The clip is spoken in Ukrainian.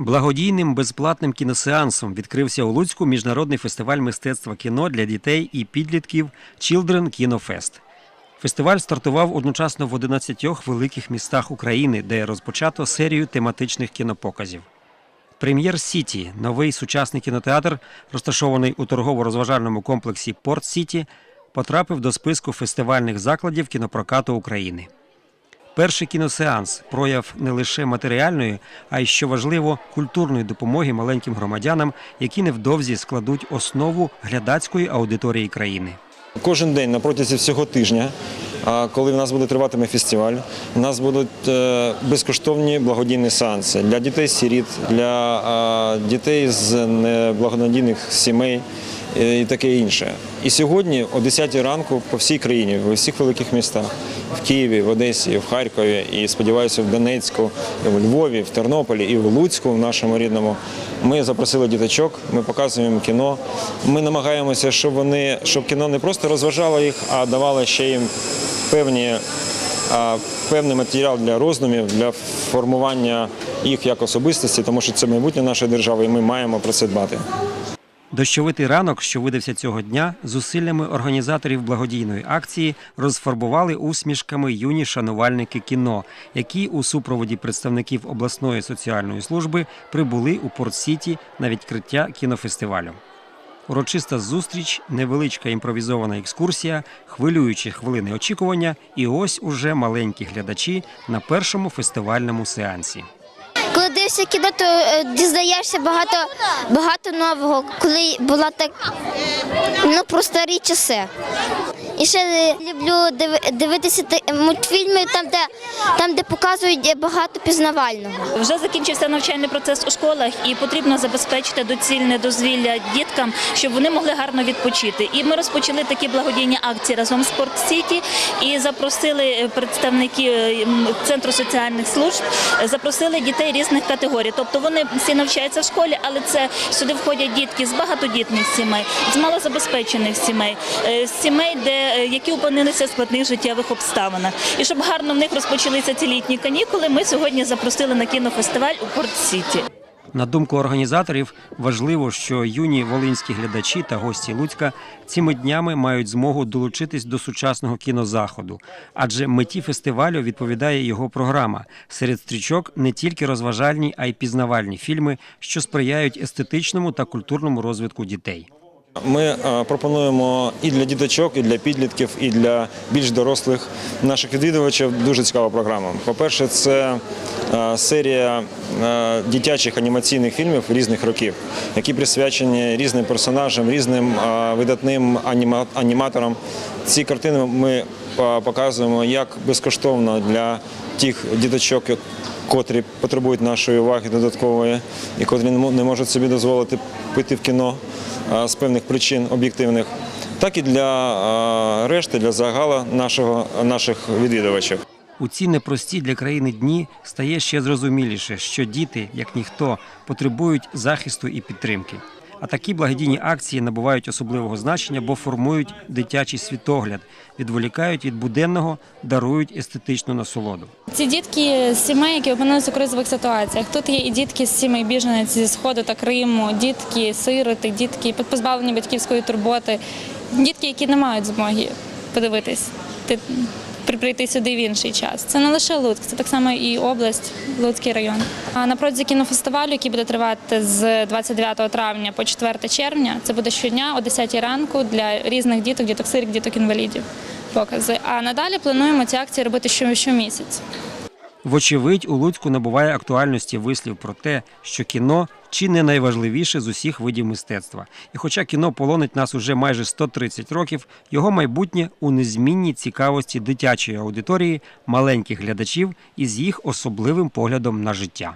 Благодійним безплатним кіносеансом відкрився у Луцьку міжнародний фестиваль мистецтва кіно для дітей і підлітків Children Kino Fest. Фестиваль стартував одночасно в 11 великих містах України, де розпочато серію тематичних кінопоказів. Прем'єр Сіті, новий сучасний кінотеатр, розташований у торгово-розважальному комплексі Порт Сіті, потрапив до списку фестивальних закладів кінопрокату України. Перший кіносеанс прояв не лише матеріальної, а й що важливо, культурної допомоги маленьким громадянам, які невдовзі складуть основу глядацької аудиторії країни. Кожен день на протязі всього тижня, коли в нас буде триватиме фестиваль, у нас будуть е, безкоштовні благодійні сеанси для дітей-сиріт, для е, дітей з неблагонадійних сімей е, і таке інше. І сьогодні о 10 ранку по всій країні, в усіх великих містах, в Києві, в Одесі, в Харкові, і сподіваюся, в Донецьку, в Львові, в Тернополі і в Луцьку, в нашому рідному. Ми запросили діточок, ми показуємо їм кіно. Ми намагаємося, щоб вони щоб кіно не просто розважало їх, а давало ще їм певні. Певний матеріал для роздумів, для формування їх як особистості, тому що це майбутнє нашої держави, і ми маємо про це дбати. Дощовитий ранок, що видався цього дня, зусиллями організаторів благодійної акції розфарбували усмішками юні шанувальники кіно, які у супроводі представників обласної соціальної служби прибули у Порт-Сіті на відкриття кінофестивалю. Урочиста зустріч, невеличка імпровізована екскурсія, хвилюючі хвилини очікування, і ось уже маленькі глядачі на першому фестивальному сеансі. Коли дивишся кіно, то е, дізнаєшся багато, багато нового, коли була так ну, про старі часи. І ще люблю диви- дивитися мультфільми, там, де, там, де показують багато пізнавального. Вже закінчився навчальний процес у школах, і потрібно забезпечити доцільне дозвілля діткам, щоб вони могли гарно відпочити. І ми розпочали такі благодійні акції разом з Спорт Сіті і запросили представників е, центру соціальних служб, запросили дітей різних категорій. Тобто вони всі навчаються в школі, але це сюди входять дітки з багатодітних сімей, з малозабезпечених сімей, е, з сімей, де які опинилися в складних життєвих обставинах. І щоб гарно в них розпочалися ці літні канікули, ми сьогодні запросили на кінофестиваль у Порт Сіті. На думку організаторів, важливо, що юні волинські глядачі та гості Луцька цими днями мають змогу долучитись до сучасного кінозаходу, адже меті фестивалю відповідає його програма. Серед стрічок не тільки розважальні, а й пізнавальні фільми, що сприяють естетичному та культурному розвитку дітей. Ми е, пропонуємо і для діточок, і для підлітків, і для більш дорослих наших відвідувачів дуже цікава програма. По-перше, це е, серія е, дитячих анімаційних фільмів різних років, які присвячені різним персонажам, різним видатним аніма- аніматорам. Ці картини ми показуємо як безкоштовно для тих діточок, котрі потребують нашої уваги додаткової і котрі не можуть собі дозволити піти в кіно з певних причин об'єктивних, так і для решти, для загала нашого, наших відвідувачів. У ці непрості для країни дні стає ще зрозуміліше, що діти, як ніхто, потребують захисту і підтримки. А такі благодійні акції набувають особливого значення, бо формують дитячий світогляд, відволікають від буденного, дарують естетичну насолоду. Ці дітки з сімей, які опинилися у кризових ситуаціях. Тут є і дітки з сімей біженець зі сходу та Криму, дітки, сироти, дітки позбавлені батьківської турботи, дітки, які не мають змоги подивитись, прийти сюди в інший час. Це не лише Луцьк, це так само і область, Луцький район. А на протязі кінофестивалю, який буде тривати з 29 травня по 4 червня, це буде щодня о 10 ранку для різних діток, діток сирік, діток інвалідів. Покази. А надалі плануємо ці акції робити що- щомісяць. Вочевидь, у Луцьку набуває актуальності вислів про те, що кіно чи не найважливіше з усіх видів мистецтва. І хоча кіно полонить нас уже майже 130 років, його майбутнє у незмінній цікавості дитячої аудиторії, маленьких глядачів із їх особливим поглядом на життя.